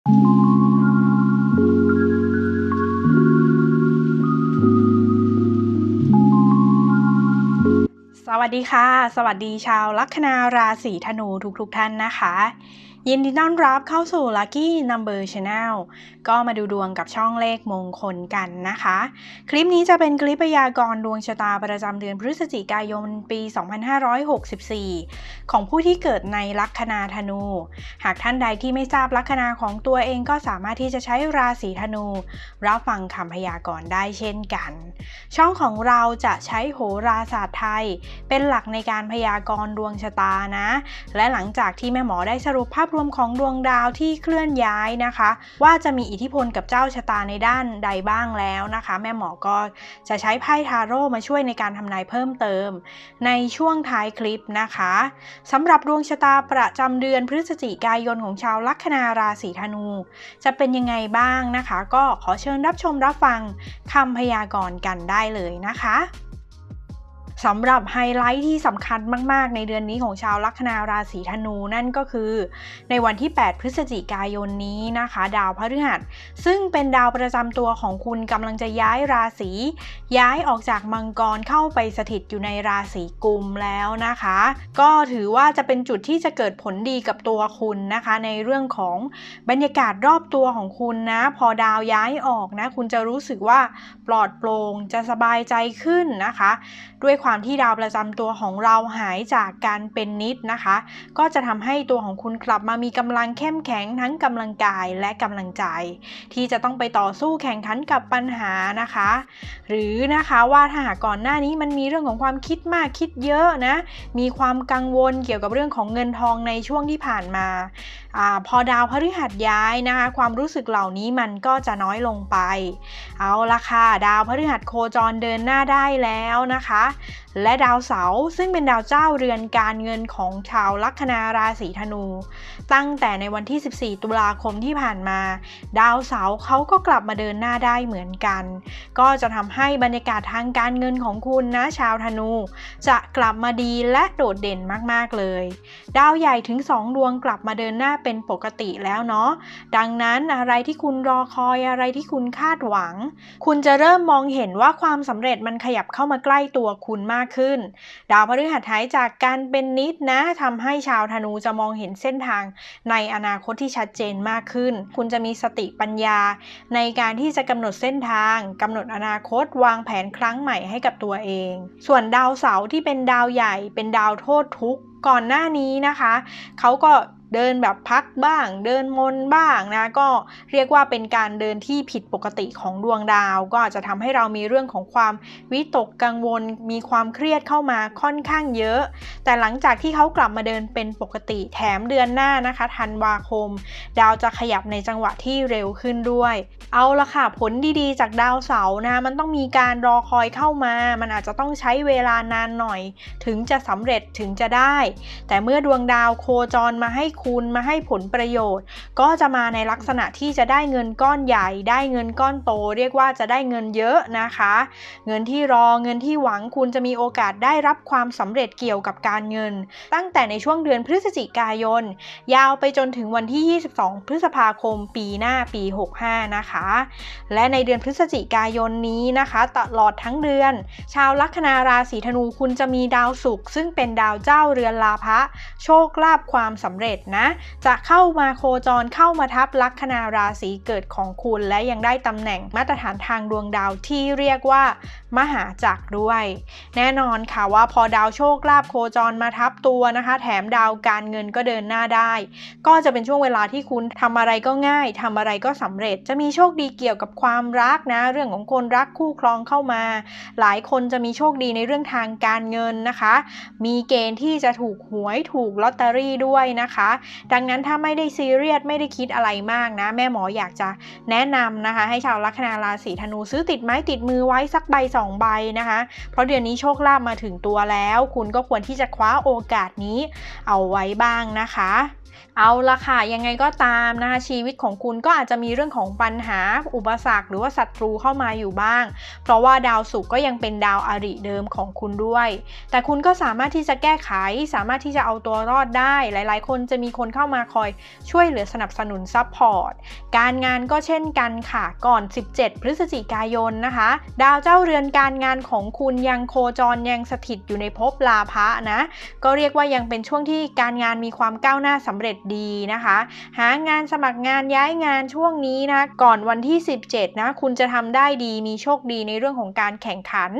สวัสดีค่ะ สวัสดีชาวลัคนาราศีธนูทุกๆทท่านนะคะยินดีต้อนรับเข้าสู่ Lucky Number Channel ก็มาดูดวงกับช่องเลขมงคลกันนะคะ คลิปนี้จะเป็นคลิปพยากรณ์ดวงชะตาประจำเดือนพฤศจิกายนปี 2564 ของผู้ที่เกิดในลัคนาธนู หากท่านใดที่ไม่ทราบลัคนาของตัวเองก็สามารถที่จะใช้ราศีธนู รับฟังคำพยากรณ์ได้เช่นกัน ช่องของเราจะใช้โหราศาสตร์ไทย เป็นหลักในการพยากรณ์ดวงชะตานะ และหลังจากที่แม่หมอได้สรุปภาพรวมของดวงดาวที่เคลื่อนย้ายนะคะ ว่าจะมีอิทธิพลกับเจ้าชะตาในด้านใดบ้างแล้วนะคะ แม่หมอก็จะใช้ไพ่ทาโร่มาช่วยในการทำนายเพิ่มเติม ในช่วงท้ายคลิปนะคะสำหรับดวงชะตาประจำเดือนพฤศจิกายนของชาวลัคนาราศีธนู จะเป็นยังไงบ้างนะคะ ก็ขอเชิญรับชมรับฟังคำพยากรณ์กันได้เลยนะคะ สำหรับไฮไลท์ที่สำคัญมาก ๆ ในเดือนนี้ของชาวลัคนาราศีธนู นั่นก็คือ ในวันที่ 8 พฤศจิกายนนี้นะคะ ดาวพฤหัส ซึ่งเป็นดาวประจำตัวของคุณกำลังจะย้ายราศีย้ายออกจากมังกรเข้าไปสถิตอยู่ในราศีกุมแล้วนะคะ ก็ถือว่าจะเป็นจุดที่จะเกิดผลดีกับตัวคุณนะคะ ในเรื่องของบรรยากาศรอบตัวของคุณนะ พอดาวย้ายออกนะ คุณจะรู้สึกว่าปลอดโปร่งจะสบายใจขึ้นนะคะ ด้วยความความที่ดาวประจำตัวของเราหายจากการเป็นนิดนะคะ ก็จะทำให้ตัวของคุณกลับมามีกำลังเข้มแข็งทั้งกำลังกายและกำลังใจ ที่จะต้องไปต่อสู้แข่งขันกับปัญหานะคะ หรือนะคะว่าถ้าหากก่อนหน้านี้มันมีเรื่องของความคิดมากคิดเยอะนะมีความกังวลเกี่ยวกับเรื่องของเงินทองในช่วงที่ผ่านมาอพอดาวพฤหัสย้ายนะคะความรู้สึกเหล่านี้มันก็จะน้อยลงไป เอาละค่ะดาวพฤหัสโคจรเดินหน้าได้แล้วนะคะและดาวเสาร์ซึ่งเป็นดาวเจ้าเรือนการเงินของชาวลัคนาราศีธนู ตั้งแต่ในวันที่ 14 ตุลาคมที่ผ่านมา ดาวเสาร์เขาก็กลับมาเดินหน้าได้เหมือนกัน ก็จะทำให้บรรยากาศทางการเงินของคุณนะชาวธนู จะกลับมาดีและโดดเด่นมากๆเลย ดาวใหญ่ถึง 2 ดวงกลับมาเดินหน้าเป็นปกติแล้วเนาะดังนั้นอะไรที่คุณรอคอยอะไรที่คุณคาดหวัง คุณจะเริ่มมองเห็นว่าความสำเร็จมันขยับเข้ามาใกล้ตัวคุณมากขึ้น ดาวพฤหัสหายจากการเป็นนิดนะทำให้ชาวธนูจะมองเห็นเส้นทางในอนาคตที่ชัดเจนมากขึ้น คุณจะมีสติปัญญา ในการที่จะกำหนดเส้นทางกำหนดอนาคต วางแผนครั้งใหม่ให้กับตัวเอง ส่วนดาวเสาร์ที่เป็นดาวใหญ่ เป็นดาวโทษทุกข์ก่อนหน้านี้นะคะ เขาก็ เดินแบบพักบ้าง เดินมนบ้างนะก็เรียกว่าเป็นการเดินที่ผิดปกติของดวงดาว ก็อาจจะทำให้เรามีเรื่องของความวิตกกังวล มีความเครียดเข้ามาค่อนข้างเยอะ แต่หลังจากที่เขากลับมาเดินเป็นปกติแถมเดือนหน้านะคะธันวาคม ดาวจะขยับในจังหวะที่เร็วขึ้นด้วย เอาละค่ะผลดีๆ จากดาวเสาร์นะมันต้องมีการรอคอยเข้ามา มันอาจจะต้องใช้เวลานานหน่อย ถึงจะสำเร็จถึงจะได้ แต่เมื่อดวงดาวโคจรมาให้คุณมาให้ผลประโยชน์ ก็จะมาในลักษณะที่จะได้เงินก้อนใหญ่ ได้เงินก้อนโต เรียกว่าจะได้เงินเยอะนะคะ เงินที่รอเงินที่หวังคุณจะมีโอกาสได้รับความสำเร็จเกี่ยวกับการเงิน ตั้งแต่ในช่วงเดือนพฤศจิกายน ยาวไปจนถึงวันที่ 22 พฤษภาคมปีหน้าปี 65 นะคะ และในเดือนพฤศจิกายนนี้นะคะ ตลอดทั้งเดือน ชาวลัคนาราศีธนูคุณจะมีดาวศุกร์ซึ่งเป็นดาวเจ้าเรือนลาภะโชคลาภความสำเร็จนะจะเข้ามาโคจรเข้ามาทับลัคนาราศีเกิดของคุณ และยังได้ตำแหน่งมาตรฐานทางดวงดาวที่เรียกว่า มหาจักรด้วย แน่นอนค่ะว่าพอดาวโชคลาภโคจรมาทับตัวนะคะ แถมดาวการเงินก็เดินหน้าได้ ก็จะเป็นช่วงเวลาที่คุณทำอะไรก็ง่ายทำอะไรก็สำเร็จจะมีโชคดีเกี่ยวกับความรักนะเรื่องของคนรักคู่ครองเข้ามา หลายคนจะมีโชคดีในเรื่องทางการเงินนะคะ มีเกณฑ์ที่จะถูกหวยถูกลอตเตอรี่ด้วยนะคะดังนั้นถ้าไม่ได้ซีเรียสไม่ได้คิดอะไรมากนะ แม่หมออยากจะแนะนำนะคะ ให้ชาวลัคนาราศีธนูซื้อติดไม้ติดมือไว้สักใบสองใบนะคะ เพราะเดือนนี้โชคลาภมาถึงตัวแล้ว คุณก็ควรที่จะคว้าโอกาสนี้เอาไว้บ้างนะคะ เอาละค่ะ ยังไงก็ตามนะคะชีวิตของคุณก็อาจจะมีเรื่องของปัญหา อุปสรรคหรือว่าศัตรูเข้ามาอยู่บ้าง เพราะว่าดาวศุกร์ก็ยังเป็นดาวอาริเดิมของคุณด้วย แต่คุณก็สามารถที่จะแก้ไข สามารถที่จะเอาตัวรอดได้ หลายๆ คนจะมีคนเข้ามาคอยช่วยเหลือสนับสนุนซัพพอร์ตการงานก็เช่นกันค่ะ ก่อน 17 พฤศจิกายนนะคะ ดาวเจ้าเรือนการงานของคุณยังโคจรยังสถิตอยู่ในภพลาภะนะก็เรียกว่ายังเป็นช่วงที่การงานมีความก้าวหน้าสำเร็จดีนะคะ หางานสมัครงานย้ายงานช่วงนี้นะก่อนวันที่ 17 นะ คุณจะทำได้ดีมีโชคดีในเรื่องของการแข่งขัน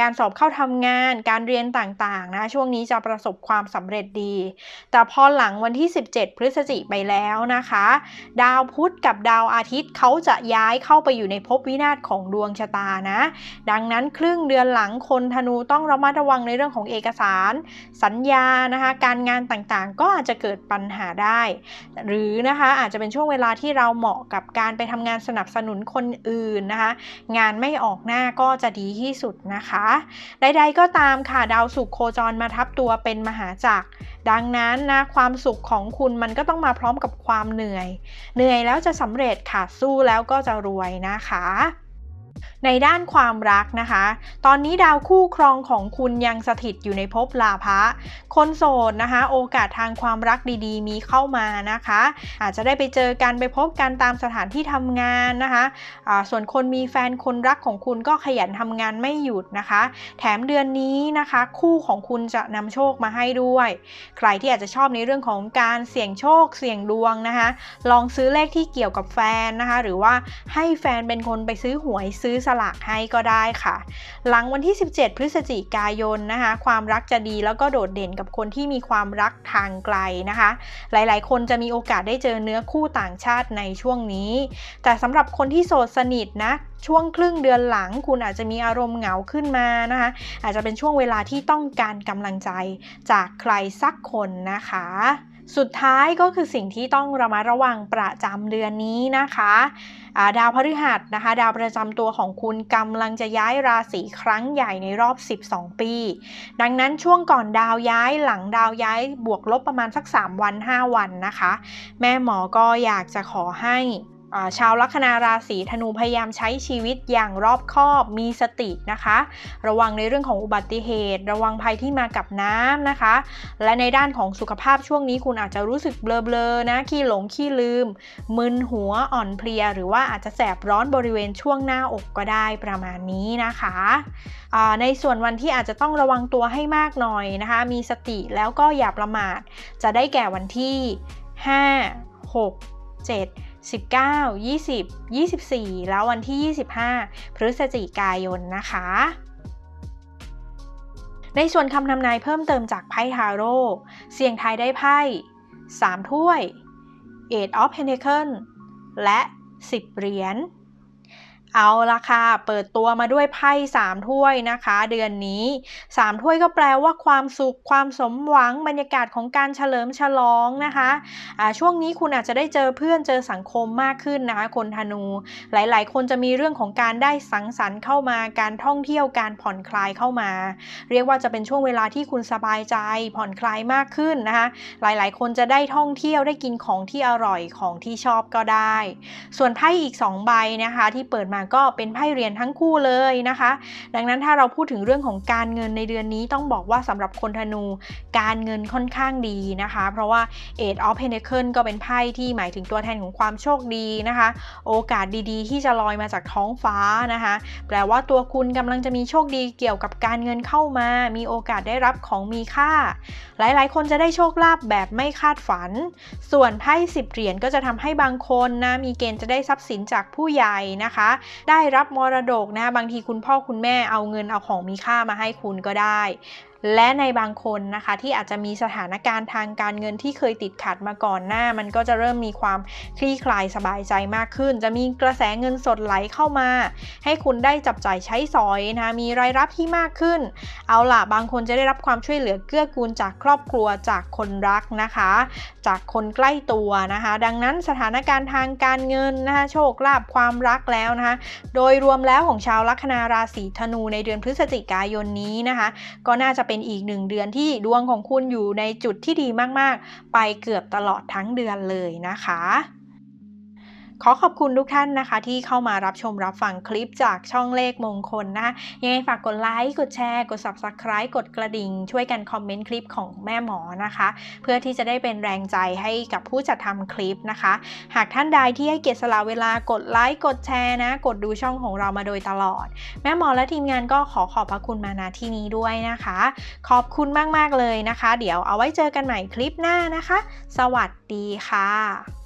การสอบเข้าทำงาน การเรียนต่างๆนะช่วงนี้จะประสบความสำเร็จดี แต่พอหลังวันที่ 17 พฤศจิกไปแล้วนะคะ ดาวพุธกับดาวอาทิตย์เขาจะย้ายเข้าไปอยู่ในภพวินาศของดวงชะตานะ ดังนั้นครึ่งเดือนหลังคนธนูต้องระมัดระวังในเรื่องของเอกสาร สัญญานะคะ การงานต่างๆ ก็อาจจะเกิดปัญหาได้ หรือนะคะอาจจะเป็นช่วงเวลาที่เราเหมาะกับการไปทำงานสนับสนุนคนอื่นนะคะ งานไม่ออกหน้าก็จะดีที่สุดนะคะ ใดๆก็ตามค่ะดาวศุกร์โคจรมาทับตัวเป็นมหาจักรดังนั้นนะความสุขของคุณมันก็ต้องมาพร้อมกับความเหนื่อย เหนื่อยแล้วจะสำเร็จค่ะสู้แล้วก็จะรวยนะคะ ในด้านความรักนะคะ ตอนนี้ดาวคู่ครองของคุณยังสถิตอยู่ในภพลาภะ คนโสดนะคะ โอกาสทางความรักดีๆ มีเข้ามานะคะ อาจจะได้ไปเจอกันไปพบกันตามสถานที่ทำงานนะคะะส่วนคนมีแฟนคนรักของคุณก็ขยันทำงานไม่หยุดนะคะ แถมเดือนนี้นะคะ คู่ของคุณจะนำโชคมาให้ด้วย ใครที่อาจจะชอบในเรื่องของการเสี่ยงโชค เสี่ยงดวงนะคะ ลองซื้อเลขที่เกี่ยวกับแฟนนะคะ หรือว่าให้แฟนเป็นคนไปซื้อหวยซื้อสลากให้ก็ได้ค่ะ หลังวันที่ 17 พฤศจิกายนนะคะ ความรักจะดีแล้วก็โดดเด่นกับคนที่มีความรักทางไกลนะคะ หลายๆ คนจะมีโอกาสได้เจอเนื้อคู่ต่างชาติในช่วงนี้ แต่สำหรับคนที่โสดสนิทนะช่วงครึ่งเดือนหลังคุณอาจจะมีอารมณ์เหงาขึ้นมานะคะ อาจจะเป็นช่วงเวลาที่ต้องการกำลังใจจากใครสักคนนะคะ สุดท้ายก็คือสิ่งที่ต้องระมัดระวังประจำเดือนนี้นะคะดาวพฤหัสนะคะ ดาวประจำตัวของคุณกำลังจะย้ายราศีครั้งใหญ่ในรอบ 12 ปี ดังนั้นช่วงก่อนดาวย้ายหลังดาวย้ายบวกลบประมาณสัก 3 วัน 5 วันนะคะ แม่หมอก็อยากจะขอให้ ชาวลัคนาราศีธนูพยายามใช้ชีวิตอย่างรอบคอบมีสตินะคะ ระวังในเรื่องของอุบัติเหตุ ระวังภัยที่มากับน้ำนะคะ และในด้านของสุขภาพช่วงนี้คุณอาจจะรู้สึกเบลอๆนะขี้หลงขี้ลืม มึนหัวอ่อนเพลีย หรือว่าอาจจะแสบร้อนบริเวณช่วงหน้าอกก็ได้ประมาณนี้นะคะในส่วนวันที่อาจจะต้องระวังตัวให้มากหน่อยนะคะ มีสติแล้วก็อย่าประมาทจะได้แก่วันที่ 5 6 7 19 20 24 แล้ววันที่ 25 พฤศจิกายนนะคะ ในส่วนคำทำนายเพิ่มเติมจากไพ่ทาโร่ เสี่ยงทายได้ไพ่ 3 ถ้วย 8 of Pentacles และ 10 เหรียญ เอาละค่ะเปิดตัวมาด้วยไพ่สามถ้วยนะคะ เดือนนี้สามถ้วยก็แปลว่าความสุขความสมหวังบรรยากาศของการเฉลิมฉลองนะคะะช่วงนี้คุณอาจจะได้เจอเพื่อนเจอสังคมมากขึ้นนะคะ คนธนู หลายๆ คนจะมีเรื่องของการได้สังสรรค์เข้ามาการท่องเที่ยวการผ่อนคลายเข้ามา เรียกว่าจะเป็นช่วงเวลาที่คุณสบายใจผ่อนคลายมากขึ้นนะคะ หลายๆ คนจะได้ท่องเที่ยวได้กินของที่อร่อยของที่ชอบก็ได้ ส่วนไพ่อีก2ใบนะคะที่เปิดมาก็เป็นไพ่เรียนทั้งคู่เลยนะคะ ดังนั้นถ้าเราพูดถึงเรื่องของการเงินในเดือนนี้ต้องบอกว่าสำหรับคนธนูการเงินค่อนข้างดีนะคะ เพราะว่า Eight of Pentacles ก็เป็นไพ่ที่หมายถึงตัวแทนของความโชคดีนะคะ โอกาสดีๆ ที่จะลอยมาจากท้องฟ้านะคะ แปลว่าตัวคุณกำลังจะมีโชคดีเกี่ยวกับการเงินเข้ามา มีโอกาสได้รับของมีค่า หลายๆ คนจะได้โชคลาภแบบไม่คาดฝัน ส่วนไพ่สิบเหรียญก็จะทำให้บางคนนะมีเกณฑ์จะได้ทรัพย์สินจากผู้ใหญ่นะคะได้รับมรดกนะ บางทีคุณพ่อคุณแม่เอาเงินเอาของมีค่ามาให้คุณก็ได้ และในบางคนนะคะที่อาจจะมีสถานการณ์ทางการเงินที่เคยติดขัดมาก่อนหน้า มันก็จะเริ่มมีความคลี่คลายสบายใจมากขึ้น จะมีกระแสเงินสดไหลเข้ามา ให้คุณได้จับจ่ายใช้สอยนะมีรายรับที่มากขึ้น เอาล่ะบางคนจะได้รับความช่วยเหลือเกื้อกูลจากครอบครัวจากคนรักนะคะ จากคนใกล้ตัวนะคะ ดังนั้นสถานการณ์ทางการเงินนะคะโชคลาภความรักแล้วนะคะโดยรวมแล้วของชาวลัคนาราศีธนูในเดือนพฤศจิกายนนี้นะคะ ก็น่าจะเป็นเป็นอีกหนึ่งเดือนที่ดวงของคุณอยู่ในจุดที่ดีมากๆ ไปเกือบตลอดทั้งเดือนเลยนะคะ ขอขอบคุณทุกท่านนะคะ ที่เข้ามารับชมรับฟังคลิปจากช่องเลขมงคลนะยังไงฝากกดไลค์กดแชร์กด subscribe กดกระดิ่ง ช่วยกันคอมเมนต์คลิปของแม่หมอนะคะ เพื่อที่จะได้เป็นแรงใจให้กับผู้จัดทำคลิปนะคะ หากท่านใดที่ให้เกียรติสละเวลากดไลค์กดแชร์นะ กดดูช่องของเรามาโดยตลอด แม่หมอและทีมงานก็ขอขอบพระคุณมาณที่นี้ด้วยนะคะ ขอบคุณมากๆเลยนะคะ เดี๋ยวเอาไว้เจอกันใหม่คลิปหน้านะคะ สวัสดีค่ะ